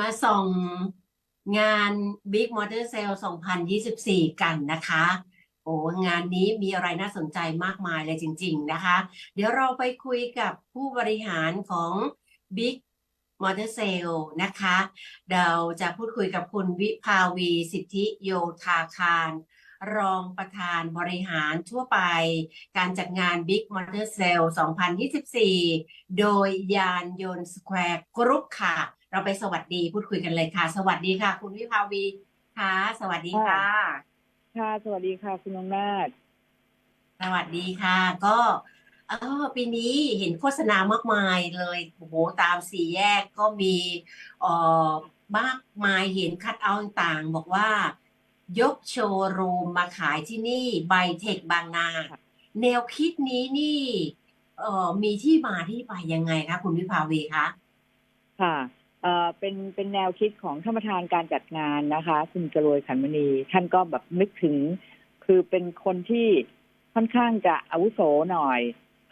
มาส่องงาน Big Motor Sale 2024 กันนะคะ โอ้งานนี้มีอะไรน่าสนใจมากมายเลยจริง ๆ นะคะ เดี๋ยวเราไปคุยกับผู้บริหารของ Big Motor Sale นะคะ เราจะพูดคุยกับคุณวิภาวีสิทธิโยธาคาร รองประธานบริหารทั่วไป การจัดงาน Big Motor Sale 2024 โดยยานยนต์สแควร์กรุ๊ปค่ะ เราไปสวัสดีพูดคุยกันเลยค่ะ สวัสดีค่ะ คุณวิภาวีค่ะ สวัสดีค่ะ ค่ะ สวัสดีค่ะ คุณอำนาจสวัสดีค่ะ ก็เออปีนี้เห็นโฆษณามากมายเลยโอ้โหตามสี่แยกก็มีเอ่อมากมายเห็นคัดเอาท์ต่างๆ บอกว่า ยกโชว์รูมมาขายที่นี่ไบเทคบางนา แนวคิดนี้นี่ เอ่อมีที่มาที่ไปยังไงคะคุณวิภาวีคะค่ะ เอ่อเป็นเป็นแนวคิดของท่านประธานการจัดงานนะคะ คุณจรวยขันมณี ท่านก็แบบนึกถึง คือเป็นคนที่ค่อนข้างจะอาวุโสหน่อย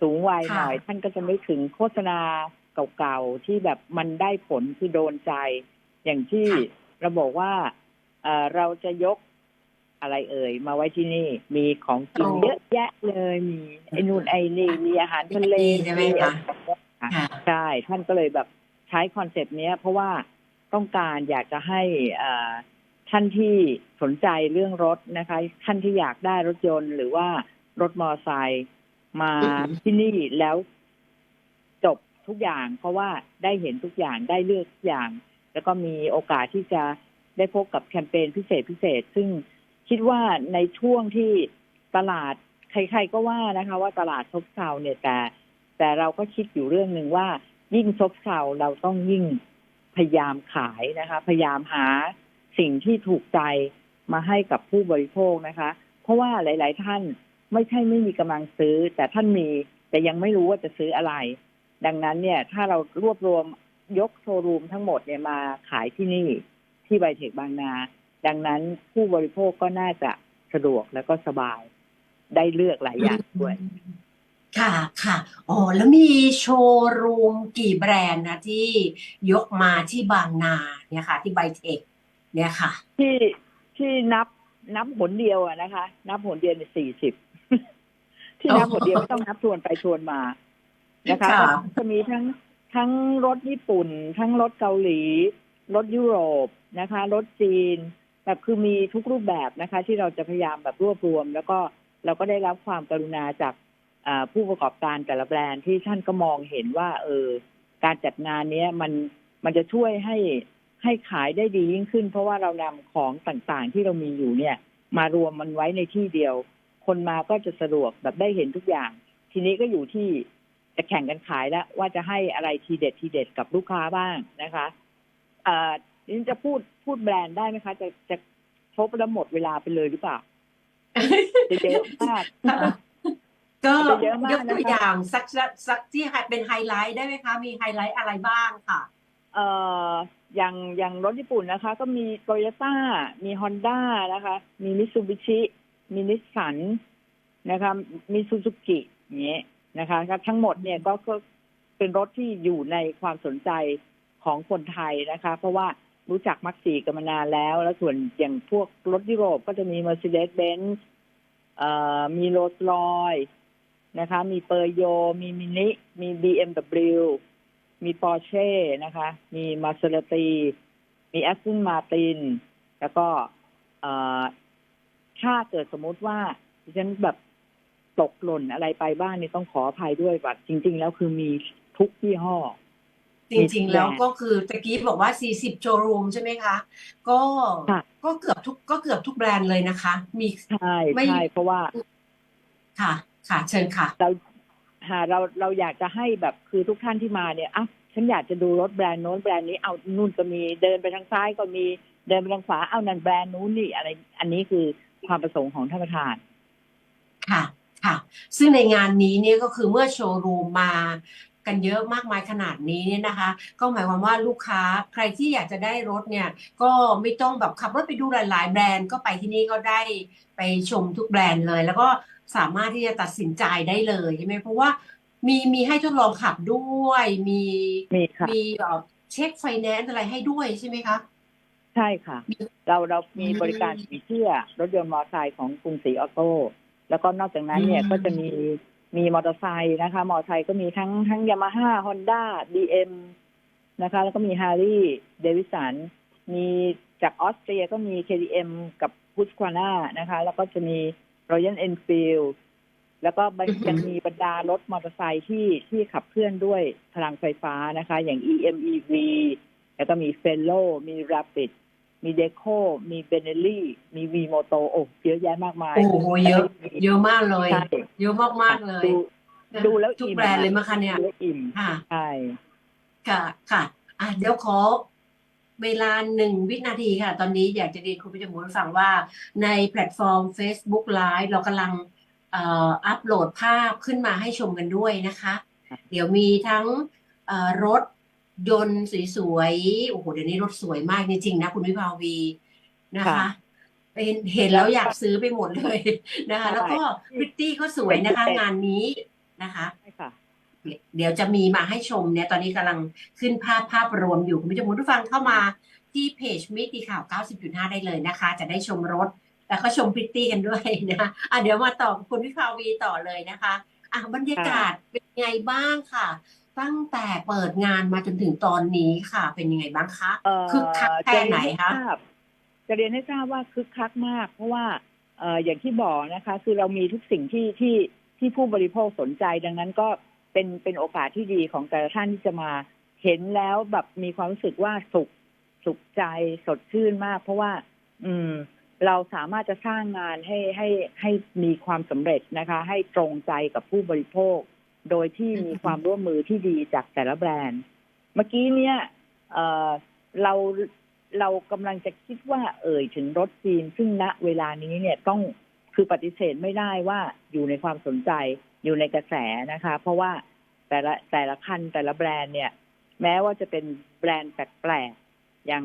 สูงวัยหน่อย ท่านก็จะนึกถึงโฆษณาเก่าๆ ที่แบบมันได้ผลคือโดนใจ อย่างที่เราบอกว่าเอ่อเราจะยกอะไรเอ่ย มาไว้ที่นี่ มีของกินเยอะแยะเลยมีไอ้นู่นไอ้นี่มีอาหารทะเลใช่ไหมคะค่ะค่ะใช่ท่านก็เลยแบบ ใช้คอนเซปต์นี้เพราะว่าต้องการอยากจะให้ท่านที่สนใจเรื่องรถนะคะ ท่านที่อยากได้รถยนต์หรือว่ารถมอเตอร์ไซค์มาที่นี่แล้วจบทุกอย่าง เพราะว่าได้เห็นทุกอย่างได้เลือกทุกอย่าง แล้วก็มีโอกาสที่จะได้พบกับแคมเปญพิเศษพิเศษ ซึ่งคิดว่าในช่วงที่ตลาดใครๆก็ว่านะคะ ว่าตลาดซบเซาเนี่ยแต่ แต่เราก็คิดอยู่เรื่องหนึ่งว่า ยิ่งซบเซาเราต้องยิ่งพยายามขายนะคะ พยายามหาสิ่งที่ถูกใจมาให้กับผู้บริโภคนะคะ เพราะว่าหลาย ๆ ท่านไม่ใช่ไม่มีกำลังซื้อ แต่ท่านมีแต่ยังไม่รู้ว่าจะซื้ออะไร ดังนั้นเนี่ย ถ้าเรารวบรวมยกโชว์รูมทั้งหมดเนี่ยมาขายที่นี่ที่ไบเทคบางนา ดังนั้นผู้บริโภคก็น่าจะสะดวกแล้วก็สบาย ได้เลือกหลายอย่างด้วย ค่ะค่ะอ๋อแล้วมีโชว์รูมกี่แบรนด์นะที่ยกมาที่บางนาเนี่ยค่ะ ที่ไบเทคเนี่ยค่ะ ที่ที่นับนับหนเดียวอะนะคะ นับหนเดียวในสี่สิบที่นับหนเดียวไม่ต้องนับทวนไปทวนมานะคะค่ะก็จะมีทั้งทั้งรถญี่ปุ่น ทั้งรถเกาหลี รถยุโรปนะคะ รถจีน แบบคือมีทุกรูปแบบนะคะ ที่เราจะพยายามแบบรวบรวม แล้วก็เราก็ได้รับความกรุณาจากอ่า ผู้ประกอบการแต่ละแบรนด์ที่ท่านก็มองเห็นว่า เออ การจัดงานเนี้ยมันมันจะช่วยให้ให้ขายได้ดียิ่งขึ้น เพราะว่าเรานำของต่างๆ ที่เรามีอยู่เนี่ย มารวมมันไว้ในที่เดียว คนมาก็จะสะดวกแบบได้เห็นทุกอย่าง ทีนี้ก็อยู่ที่จะแข่งกันขายแล้ว ว่าจะให้อะไรทีเด็ดทีเด็ดกับลูกค้าบ้างนะคะเอ่อนี่จะพูดพูดแบรนด์ได้ไหมคะ จะจะครบแล้วหมดเวลาไปเลยหรือเปล่าจะเยอะมาก ก็จะเยอะมากยกตัวนะคะอย่างสักสักสักที่เป็นไฮไลท์ได้ไหมคะ มีไฮไลท์อะไรบ้างค่ะ เอ่ออย่างอย่างรถญี่ปุ่นนะคะ ก็มีโตโยต้ามีฮอนด้านะคะ มีมิ t ซูบิชิมีนิสสันนะคะ มีซูซูกิอย่างเงี้ยนะคะก็ทั้งหมดเนี่ยก็ก็เป็นรถที่อยู่ในความสนใจของคนไทยนะคะ เพราะว่ารู้จักมักสีกันมานานแล้ว แล้วส่วนอย่างพวกรถยุโรปก็จะมี Mercedes-Benz เอ่อมีโรลส์รอย นะคะ มีเปอร์โย มีมินิ มี BMW มีปอร์เช่นะคะ มีมาเซราตี มีแอสตันมาติน แล้วก็เอ่อถ้าเกิดสมมุติว่าดิฉันแบบตกหล่นอะไรไปบ้างนี่ต้องขออภัยด้วยแบบจริง ๆ แล้วคือมีทุกยี่ห้อ จริง ๆ แล้วก็คือตะกี้บอกว่า 40 โชว์รูมใช่ไหมคะ ก็ค่ะก็เกือบทุกก็เกือบทุกแบรนด์เลยนะคะ มีใช่ไม่ใช่เพราะว่าค่ะ ค่ะ เชิญค่ะ เราหาเราเราอยากจะให้แบบคือทุกท่านที่มาเนี่ยอะฉันอยากจะดูรถแบรนด์โน้นแบรนด์นี้เอานู่นก็มีเดินไปทางซ้ายก็มีเดินไปทางขวาเอานั่นแบรนด์นู้นนี่อะไร อันนี้คือความประสงค์ของท่านประธาน ค่ะค่ะ ซึ่งในงานนี้เนี่ยก็คือเมื่อโชว์รูมมากันเยอะมากมายขนาดนี้เนี่ยนะคะ ก็หมายความว่าลูกค้าใครที่อยากจะได้รถเนี่ย ก็ไม่ต้องแบบขับรถไปดูหลาย ๆ แบรนด์ก็ไปที่นี่ก็ได้ไปชมทุกแบรนด์เลย แล้วก็ สามารถที่จะตัดสินใจได้เลยใช่ไหมเพราะว่ามีมีให้ทดลองขับด้วย มีมีค่ะมีเอ่อเช็คไฟแนนซ์อะไรให้ด้วยใช่ไหมคะใช่ค่ะ เราเรามีบริการสินเชื่อรถยนต์มอเตอร์ไซค์ของกรุงศรีออโต้แล้วก็นอกจากนั้นเนี่ยอืมก็จะมีมีมอเตอร์ไซค์นะคะ มอเตอร์ไซค์ก็มีทั้งทั้งยามาฮ่าฮอนด้าบีเอ็มนะคะ แล้วก็มีฮาร์ลีย์เดวิสันมีจากออสเตรียก็มี KTM กับพุสควาน่านะคะ แล้วก็จะมี Royal Enfield แล้วก็มันอือหือจะมีบรรดารถมอเตอร์ไซค์ที่ที่ขับเคลื่อนด้วยพลังไฟฟ้านะคะ อย่าง EMEV แล้วก็มีเฟลโลมี Rapid มีเดโคมีเบเนลี่มีวีโมโตโอ้เยอะแยะมากมาย โอ้โหเยอะเยอะมากเลยใช่เยอะมากๆเลยดูดูแล้วทุกอิ่มแบรนด์เลยมั้งคะเนี่ยดูแล้วอิ่มค่ะใช่ค่ะค่ะ อะเดี๋ยวขอ เวลาหนึ่งวินาทีค่ะ ตอนนี้อยากจะเรียนคุณผู้ชมผู้ฟังว่าในแพลตฟอร์ม Facebook Live เรากำลังเอ่ออัปโหลดภาพขึ้นมาให้ชมกันด้วยนะคะ เดี๋ยวมีทั้งเอ่อรถยนต์สวยๆ โอ้โห เดี๋ยวนี้รถสวยมากจริงๆนะคุณวิภาวีนะคะเห็นเห็นแล้วอยากซื้อไปหมดเลยนะคะ แล้วก็พริตตี้ก็สวยนะคะ งานนี้นะคะใช่ค่ะ เดี๋ยวจะมีมาให้ชมเนี่ยตอนนี้กำลังขึ้นภาพภาพรวมอยู่คุณผู้ชมคุณผู้ฟังเข้ามาที่เพจมิติข่าว 90.5 ได้เลยนะคะ จะได้ชมรถ แล้วก็ชมพริตตี้กันด้วยนะคะอะเดี๋ยวมาต่อกับคุณวิภาวีต่อเลยนะคะอะบรรยากาศเป็นยังไงบ้างค่ะ ตั้งแต่เปิดงานมาจนถึงตอนนี้ค่ะ เป็นยังไงบ้างคะเอ่อคึกคักแค่ไหนคะจะเรียนให้ทราบจะเรียนให้ทราบว่าคึกคักมาก เพราะว่าเอ่ออย่างที่บอกนะคะ คือเรามีทุกสิ่งที่ที่ที่ผู้บริโภคสนใจดังนั้นก็ เป็นเป็นโอกาสที่ดีของแต่ละท่านที่จะมาเห็นแล้วแบบมีความรู้สึกว่าสุขสุขใจสดชื่นมาก เพราะว่า อืม เราสามารถจะสร้างงานให้ให้ให้มีความสำเร็จนะคะ ให้ตรงใจกับผู้บริโภค โดยที่มีความร่วมมือที่ดีจากแต่ละแบรนด์ เมื่อกี้เนี่ยเอ่อเราเรากำลังจะคิดว่า เอ่ยถึงรถจีน ซึ่งณเวลานี้เนี่ยต้องคือปฏิเสธไม่ได้ว่าอยู่ในความสนใจ อยู่ในกระแสนะคะ เพราะว่าแต่ละแต่ละคันแต่ละแบรนด์เนี่ย แม้ว่าจะเป็นแบรนด์แปลกๆอย่าง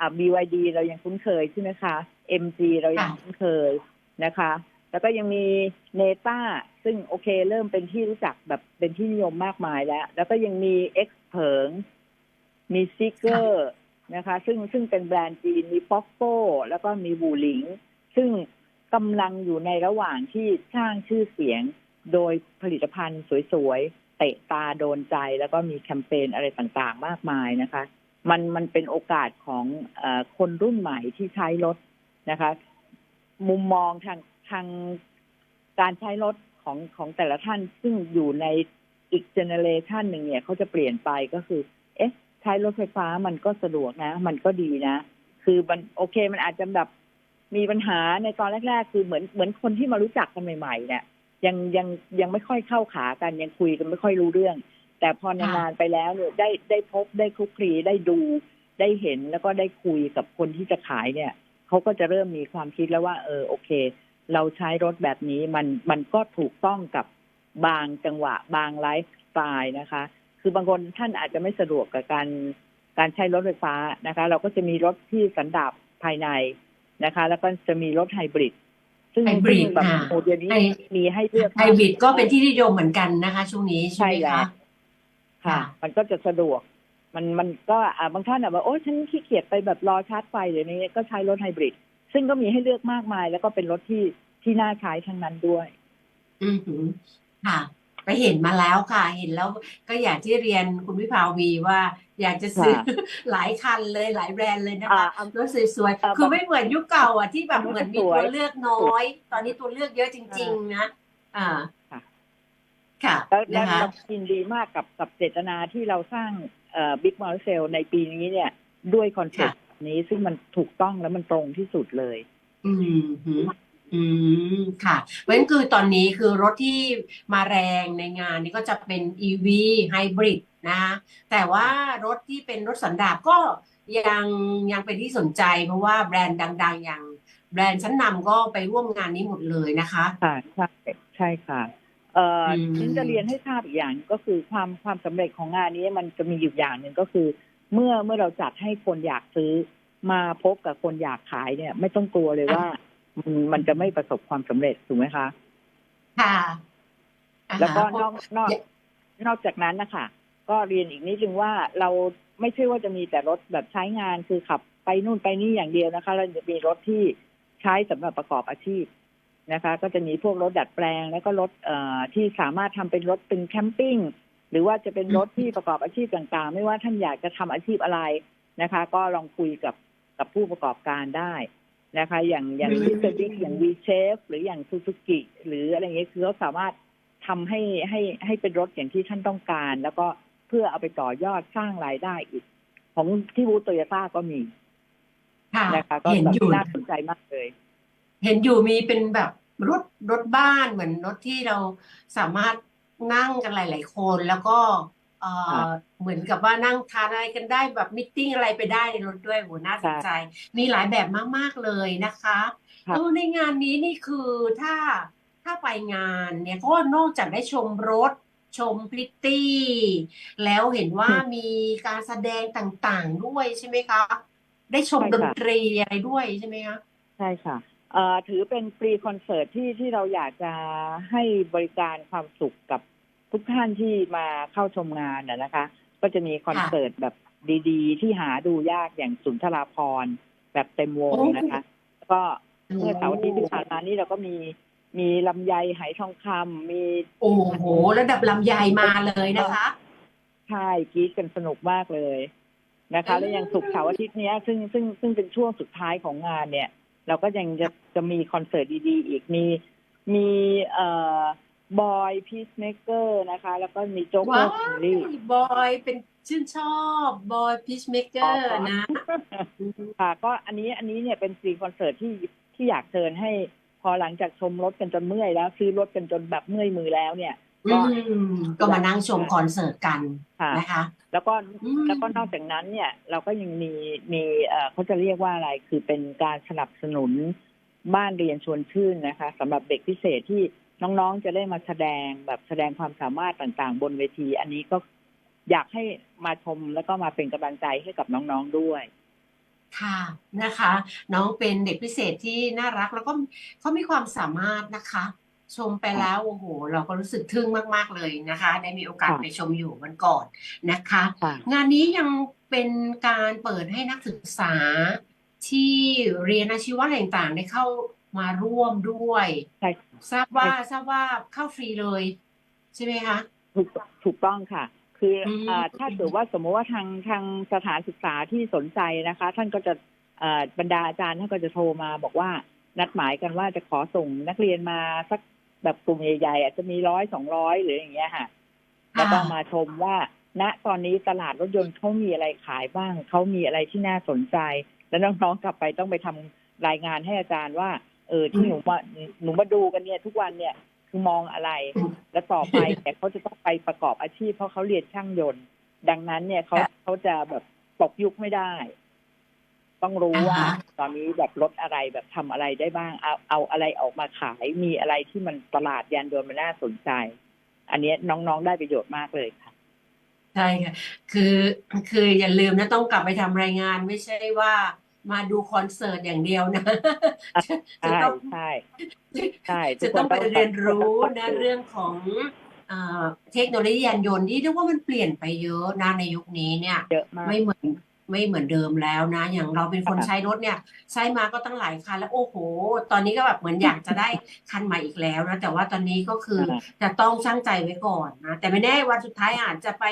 อะ BYD เรายังคุ้นเคยใช่ไหมคะ MG เรายังคุ้นเคยนะคะ แล้วก็ยังมีเนต้าซึ่งโอเคเริ่มเป็นที่รู้จักแบบเป็นที่นิยมมากมายแล้ว แล้วก็ยังมี X เผิง มีซิกเกอร์นะคะ ซึ่งซึ่งเป็นแบรนด์จีน มีป๊อกโก้แล้วก็มีบูหลิง ซึ่งกำลังอยู่ในระหว่างที่สร้างชื่อเสียง โดยผลิตภัณฑ์สวยๆ เตะตาโดนใจแล้วก็มีแคมเปญอะไรต่างๆ มากมายนะคะ มันมันเป็นโอกาสของอคนรุ่นใหม่ที่ใช้รถนะคะ มุมมองทางทางการใช้รถของของแต่ละท่านซึ่งอยู่ในอีกเจเนเรชันหนึ่งเนี่ยเขาจะเปลี่ยนไปก็คือ เอ๊ะ ใช้รถไฟฟ้ามันก็สะดวกนะ มันก็ดีนะ คือมันโอเคมันอาจจะแบบมีปัญหาในตอนแรก ๆ คือเหมือนเหมือนคนที่มารู้จักกันใหม่ ๆ เนี่ย ยังยังยังไม่ค่อยเข้าขากันยังคุยกันไม่ค่อยรู้เรื่อง แต่พอนานๆไปแล้วเนี่ยได้ได้พบได้คลุกคลีได้ดูได้เห็นแล้วก็ได้คุยกับคนที่จะขายเนี่ยเขาก็จะเริ่มมีความคิดแล้วว่า เออโอเค เราใช้รถแบบนี้มันมันก็ถูกต้องกับบางจังหวะ บางไลฟ์สไตล์นะคะ คือบางคนท่านอาจจะไม่สะดวกกับการการใช้รถไฟฟ้านะคะ เราก็จะมีรถที่สันดาปภายในนะคะ แล้วก็จะมีรถไฮบริด ซึ่งไฮบริดซึ่งแบบค่ะโอ้เดี๋ยวนี้ไฮมีให้เลือกไฮบริดก็เป็นที่นิยมเหมือนกันนะคะ ช่วงนี้ใช่ไหมใช่แล้คะวค่ะ มันก็จะสะดวก มันมันก็อ่าบางท่านอะว่าโอ้ฉันขี้เกียจไปแบบรอชาร์จไฟเดี๋ยวนี้ก็ใช้รถไฮบริดซึ่งก็มีให้เลือกมากมาย แล้วก็เป็นรถที่ที่น่าใช้ทั้งนั้นด้วย อือหือค่ะ ไปเห็นมาแล้วค่ะ เห็นแล้วก็อยากที่เรียนคุณวิภาวีว่าอยากจะซื้อค่ะหลายคันเลยหลายแบรนด์เลยนะอ่าคะอ่ารถสวยอ่าๆคือไม่เหมือนยุคเก่าอะที่แบบรถเหมือนมีสวยตัวเลือกน้อย ตอนนี้ตัวเลือกเยอะจริง ๆ นะอ่าค่ะค่ะแล้วแล้วนะคะเรายินดีมากกับกับเจตนาที่เราสร้างเอ่อบิ๊กมอเตอร์เซลในปีนี้เนี่ย ด้วยคอนเซ็ปต์นี้ซึ่งมันถูกต้องและมันตรงที่สุดเลย อืมหื ออืมค่ะเพราะฉะนั้นคือตอนนี้คือรถที่มาแรงในงานนี้ก็จะเป็น EV ไฮบริดนะแต่ว่ารถที่เป็นรถสันดาปก็ยังยังเป็นที่สนใจ เพราะว่าแบรนด์ดัง ๆ อย่างแบรนด์ชั้นนำก็ไปร่วมงานนี้หมดเลยนะคะค่ะใช่ใช่ค่ะเอ่ออมฉันจะเรียนให้ทราบอีกอย่างก็คือความความสำเร็จของงานนี้มันจะมีอยู่อย่างหนึ่งก็คือ เมื่อเมื่อเราจัดให้คนอยากซื้อมาพบกับคนอยากขายเนี่ย ไม่ต้องกลัวเลยว่า มันมันจะไม่ประสบความสำเร็จถูกไหมคะ ค่ะอ่าฮะแล้วก็นอกนอกอย่านอกจากนั้นนะคะก็เรียนอีกนิดนึงว่าเราไม่ใช่ว่าจะมีแต่รถแบบใช้งานคือขับไปนู่นไปนี่อย่างเดียวนะคะ เราจะมีรถที่ใช้สำหรับประกอบอาชีพนะคะ ก็จะมีพวกรถดัดแปลง แล้วก็รถเอ่อที่สามารถทำเป็นรถเป็นแคมปิ้งหรือว่าจะเป็นรถที่ประกอบอาชีพต่างๆ ไม่ว่าท่านอยากจะทำอาชีพอะไรนะคะ ก็ลองคุยกับกับผู้ประกอบการได้ นะคะ อย่างอย่างอืมมิสเตอร์บิ๊กอย่างวีเชฟหรืออย่างซูซูกิหรืออะไรเงี้ยคือเขาสามารถทำให้ให้ให้เป็นรถอย่างที่ท่านต้องการ แล้วก็เพื่อเอาไปต่อยอดสร้างรายได้อีก ของที่บูโตโยต้าก็มีค่ะนะคะก็เห็นแบบอยู่น่าสนใจมากเลย เห็นอยู่มีเป็นแบบรถรถบ้านเหมือนรถที่เราสามารถนั่งกันหลาย ๆ คนแล้วก็ เอ่อเหมือนกับว่านั่งทานอะไรกันได้แบบมิทติ้งอะไรไปได้ในรถด้วยโหน่าสนใจ มีหลายแบบมากๆเลยนะคะครับเออในงานนี้นี่คือถ้าถ้าไปงานเนี่ยก็นอกจากได้ชมรถชมพริตตี้ แล้วเห็นว่ามีการแสดงต่างๆด้วยใช่ไหมคะได้ชมใช่ดนค่ะตรีอะไรด้วยใช่ไหมคะใช่ค่ะเอ่อถือเป็นฟรีคอนเสิร์ตที่ที่เราอยากจะให้บริการความสุขกับ ทุกท่านที่มาเข้าชมงานนะนะคะ ก็จะมีคอนเสิร์ตแบบดีๆ ที่หาดูยากอย่างสุนทราพรณ์แบบเต็มวงนะคะแล้วก็เมื่อเสาร์อาที่ที่ผ่านมานี่เราก็มีมีลำไยไหทองคำมี โอ้โหระดับลำไยมาเลยนะคะใช่กรีดกันสนุกมากเลยนะคะเออแล้วอย่างศุกร์เสาร์อาทิตย์เนี้ยซึ่งซึ่งซึ่งเป็นช่วงสุดท้ายของงานเนี่ย เราก็ยังจะจะมีคอนเสิร์ตดีๆ อีกมีมีเอ่อ บอยพีซเมเกอร์นะคะ แล้วก็มีโจ๊กเกอว้าร์ฟิลลี่ยบอยเป็นชื่นชอบบอยพีชเมเกอร์นะ ค่ะ ก็อันนี้อันนี้เนี่ยเป็นฟรีคอนเสิร์ตที่ที่อยากเชิญให้ พอหลังจากชมรถกันจนเมื่อยแล้วซื้อรถกันจนแบบเมื่อยมือแล้วเนี่ย อืมก็มานั่งชมคอนเสิร์ตกันค่ะ นะคะแล้วก็ อืม แล้วก็นอกจากนั้นเนี่ยเราก็ยังมีมีเอ่อเขาจะเรียกว่าอะไรคือเป็นการสนับสนุนบ้านเรียนชวนชื่นนะคะสำหรับเด็กพิเศษที่ น้องๆจะได้มาแสดงแบบแสดงความสามารถต่างๆ บนเวที อันนี้ก็อยากให้มาชมแล้วก็มาเป็นกำลังใจให้กับน้องๆด้วยค่ะนะคะ น้องเป็นเด็กพิเศษที่น่ารักแล้วก็เขามีความสามารถนะคะ ชมไปแล้วโอ้โห เราก็รู้สึกทึ่งมาก ๆ เลยนะคะ ได้มีโอกาสค่ะไปชมอยู่วันก่อนนะคะค่ะงานนี้ยังเป็นการเปิดให้นักศึกษาที่เรียนอาชีวะต่างๆได้เข้า มาร่วมด้วยใช่ทราบว่าทราบว่าเข้าฟรีเลย ใช่ไหมคะถูกถูกต้องค่ะ คืออืมอ่าถ้าเกิดว่าสมมติว่าทางทางสถานศึกษาที่สนใจนะคะ ท่านก็จะอ่าบรรดาอาจารย์ท่านก็จะโทรมาบอกว่านัดหมายกันว่าจะขอส่งนักเรียนมาสักแบบกลุ่มใหญ่ๆอาจจะมีร้อยสองร้อยหรืออย่างเงี้ยค่ะแล้วก็มาชมว่า ณตอนนี้ตลาดรถยนต์เขามีอะไรขายบ้างเขามีอะไรที่น่าสนใจ แล้วน้องๆกลับไปต้องไปทำรายงานให้อาจารย์ว่า เออที่หนูมาหนูมาดูกันเนี่ย ทุกวันเนี่ยคือมองอะไร แล้วต่อไปแต่เขาจะต้องไปประกอบอาชีพเพราะเขาเรียนช่างยนต์ ดังนั้นเนี่ยเขาค่ะเขาจะแบบตกยุคไม่ได้ ต้องรู้ว่าอ่าฮะตอนนี้แบบรถอะไรแบบทำอะไรได้บ้าง เอาเอาอะไรออกมาขายมีอะไรที่มันตลาดยานยนต์มันน่าสนใจ อันเนี้ยน้องๆได้ประโยชน์มากเลยค่ะใช่ค่ะ คือคืออย่าลืมนะต้องกลับไปทำรายงานไม่ใช่ว่า มาดูคอนเสิร์ตอย่างเดียวนะจะใช่ต้องใช่ใช่ทุจะกคต้องไปต้องเรียนรู้ต้องนะเรื่องของเอ่อเทคโนโลยียานยนต์ที่เรียกว่ามันเปลี่ยนไปเยอะนะในยุคนี้เนี่ยเยอะมากไม่เหมือนไม่เหมือนเดิมแล้วนะ อย่างเราเป็นคนค่ะใช้รถเนี่ย ใช้มาก็ตั้งหลายคันแล้วโอ้โห ตอนนี้ก็แบบเหมือนอยากจะได้คันใหม่อีกแล้วนะแต่ว่าตอนนี้ก็คือจะต้องช่างใจไว้ก่อนนะแต่ไม่แน่วันสุดท้ายอาจจะไป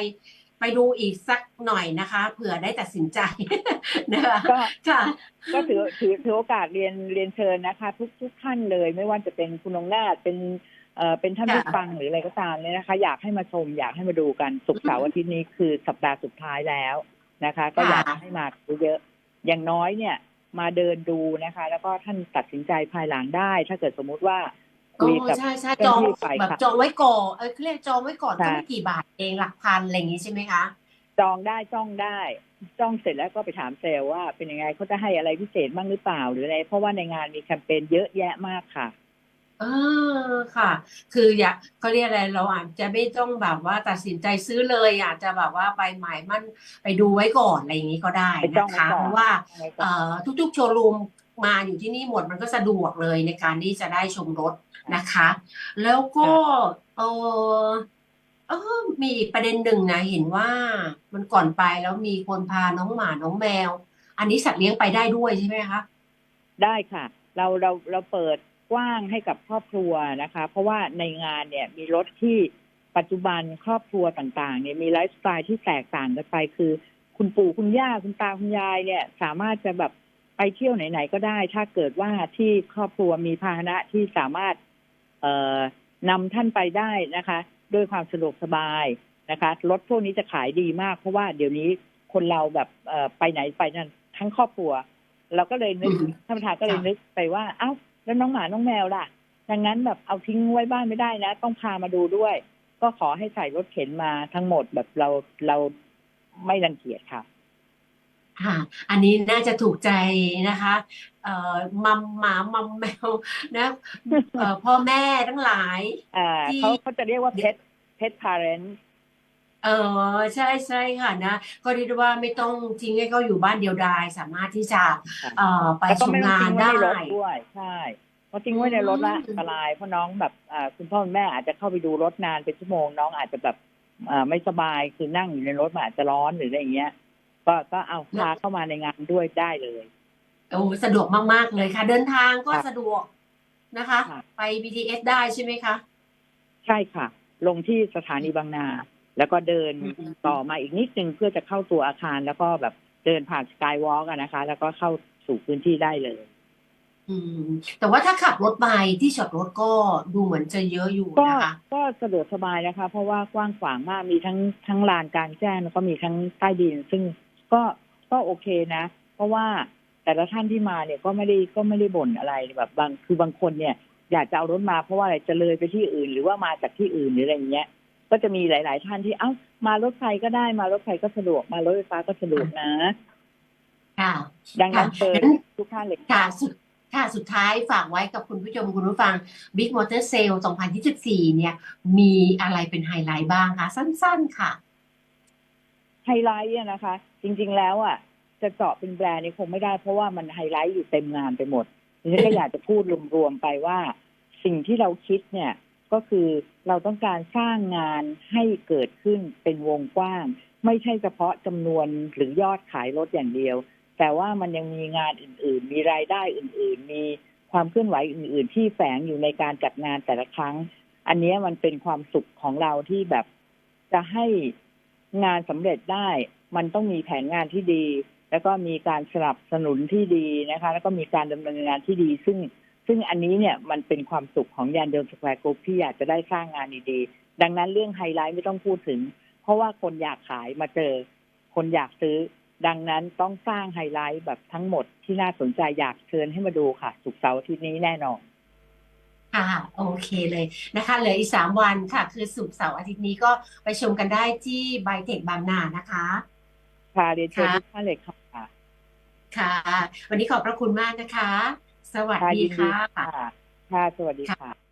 ไปดูอีกสักหน่อยนะคะ เผื่อได้ตัดสินใจนะคะก็ค่ะ ก็ถือถือถือโอกาสเรียนเรียนเชิญนะคะ ทุกทุกท่านเลย ไม่ว่าจะเป็นคุณองนาถเป็นเอ่อเป็นท่านค่ะผู้ฟังหรืออะไรก็ตามเนี่ยนะคะ อยากให้มาชม อยากให้มาดูกันศุกร์เสาร์อาทิตย์นี้คือสัปดาห์สุดท้ายแล้วนะคะ ก็อยากให้มาเยอะๆอย่างน้อยเนี่ย มาเดินดูนะคะ แล้วก็ท่านตัดสินใจภายหลังได้ ถ้าเกิดสมมุติว่าโอ้ คุยกับใช่ใช่เจ้าจองหน้าที่ฝ่ายแบบค่ะจองไว้ก่อนเออเขาเรียกจองไว้ก่อนใช่ก็ไม่กี่บาทเองหลักพันอะไรอย่างนี้ใช่ไหมคะจองได้จ้องได้จ้องเสร็จแล้วก็ไปถามเซลล์ว่า เป็นยังไงเขาจะให้อะไรพิเศษบ้างหรือเปล่า หรืออะไรเพราะว่าในงานมีแคมเปญเยอะแยะมากค่ะเออค่ะ คืออยากเขาเรียกอะไรเราอาจจะไม่ต้องแบบว่าตัดสินใจซื้อเลยอาจจะแบบว่าไปหมายมั่นไปดูไว้ก่อนอะไรอย่างนี้ก็ได้ไปจ้อนะงไว้คะก่อนเพราะว่าเอ่อทุกๆโชว์รูมมาอยู่ที่นี่หมดมันก็สะดวกเลยในการที่จะได้ชมรถ นะคะ แล้วก็เออเออมีอีกประเด็นหนึ่งนะเห็นว่ามันก่อนไปแล้วมีคนพาน้องหมาน้องแมว อันนี้สัตว์เลี้ยงไปได้ด้วยใช่ไหมคะได้ค่ะ เราเราเราเปิดกว้างให้กับครอบครัวนะคะ เพราะว่าในงานเนี่ยมีรถที่ปัจจุบันครอบครัวต่างๆเนี่ยมีไลฟ์สไตล์ที่แตกต่างกันไปคือ คุณปู่คุณย่าคุณตาคุณยายเนี่ย สามารถจะแบบไปเที่ยวไหนๆก็ได้ ถ้าเกิดว่าที่ครอบครัวมีพาหนะที่สามารถเอ่อ นำท่านไปได้นะคะ ด้วยความสะดวกสบายนะคะรถพวกนี้จะขายดีมาก เพราะว่าเดี๋ยวนี้คนเราแบบเอ่อไปไหนไปนั่นทั้งครอบครัว เราก็เลยนึกอืมท่านประธานก็เลยค่ะนึกไปว่าเอ้าแล้วน้องหมาน้องแมวล่ะดังนั้นแบบเอาทิ้งไว้บ้านไม่ได้นะ ต้องพามาดูด้วย ก็ขอให้ใส่รถเข็นมาทั้งหมดแบบเราเราไม่รังเกียจค่ะ ค่ะ อันนี้น่าจะถูกใจนะคะเอ่อมัมหมามัมแมวนะเอ่อพ่อแม่ทั้งหลายอ่าที่เขาเขาจะเรียกว่า pet pet parent เออใช่ใช่ค่ะนะก็เรียกได้ว่าไม่ต้องทิ้งให้เขาอยู่บ้านเดียวดาย สามารถที่จะค่ะเอ่อไปแล้วชก็มไม่ต้องงานทิ้งไว้ได้ในรถด้วยใช่เพราะทิ้งไว้ในรถละอืมอันตรายเพราะน้องแบบอ่าคุณพ่อคุณแม่อาจจะเข้าไปดูรถนานเป็นชั่วโมงน้องอาจจะแบบอ่าไม่สบายคือนั่งอยู่ในรถมันอาจจะร้อนหรืออะไรอย่างเงี้ย ก็ก็เอาพาเข้ามาในงานด้วยได้เลยโอ้สะดวกมาก ๆ เลยค่ะ เดินทางก็ค่ะสะดวกนะคะค่ะไป BTS ได้ใช่ไหมคะ ใช่ค่ะ ลงที่สถานีบางนา แล้วก็เดินอืมต่อมาอีกนิดนึงเพื่อจะเข้าตัวอาคารแล้วก็แบบเดินผ่านสกายวอล์กนะคะ แล้วก็เข้าสู่พื้นที่ได้เลย อืม แต่ว่าถ้าขับรถไปที่จอดรถก็ดูเหมือนจะเยอะอยู่ก็นะคะ ก็สะดวกสบายนะคะ เพราะว่ากว้างขวางมากมีทั้งทั้งลานกลารแจ้งแล้วก็มีทั้งใต้ดินซึ่ง ก็ก็โอเคนะ เพราะว่าแต่ละท่านที่มาเนี่ยก็ไม่ได้ก็ไม่ได้บ่นอะไรแบบบางคือบางคนเนี่ย อยากจะเอารถมาเพราะว่าอะไรจะเลยไปที่อื่น หรือว่ามาจากที่อื่นหรืออะไรอย่างเงี้ย ก็จะมีหลาย ๆ ท่านที่เอ้ามารถไฟก็ได้มารถไฟก็สะดวกมารถไฟฟ้าก็สะดวกนะ ค่ะ ดังนั้นค่ะเชิญงั้นทุกท่านเลยค่ะสุดค่ะสุดท้ายฝากไว้กับคุณผู้ชมคุณผู้ฟัง Big Motor Sale 2024 เนี่ย มีอะไรเป็นไฮไลท์บ้างคะสั้น ๆ ค่ะ ไฮไลท์อะนะคะ จริง ๆ แล้วอะจะเจาะเป็นแบรนด์นี่คงไม่ได้เพราะว่ามันไฮไลท์อยู่เต็มงานไปหมดดิฉันก็อยากจะพูดรวมๆไปว่า สิ่งที่เราคิดเนี่ยก็คือเราต้องการสร้างงานให้เกิดขึ้นเป็นวงกว้าง ไม่ใช่เฉพาะจำนวนหรือยอดขายรถอย่างเดียว แต่ว่ามันยังมีงานอื่น ๆ มีรายได้อื่น ๆ มีความเคลื่อนไหวอื่น ๆ ที่แฝงอยู่ในการจัดงานแต่ละครั้ง อันนี้มันเป็นความสุขของเราที่แบบจะให้ งานสำเร็จได้ มันต้องมีแผนงานที่ดี แล้วก็มีการสนับสนุนที่ดีนะคะ แล้วก็มีการดำเนินงานที่ดี ซึ่งซึ่งอันนี้เนี่ยมันเป็นความสุขของยานยนต์สแควร์กรุ๊ปที่อยากจะได้สร้างงานดีๆ ดังนั้นเรื่องไฮไลท์ไม่ต้องพูดถึง เพราะว่าคนอยากขายมาเจอ คนอยากซื้อ ดังนั้นต้องสร้างไฮไลท์แบบทั้งหมดที่น่าสนใจอยากเชิญให้มาดูค่ะสุกเสาร์อาที่นี้แน่นอน ค่ะ โอเคเลยนะคะ เหลืออีกสามวันค่ะ คือศุกร์เสาร์อาทิตย์นี้ก็ไปชมกันได้ที่ไบเทคบางนานะคะ ค่ะเรียนเชิญค่ะทุกท่านเลยค่ะ ค่ะ วันนี้ขอบพระคุณมากนะคะ สวัสค่ะดียินดีค่ะค่ะ ค่ะ สวัสดีค่ะ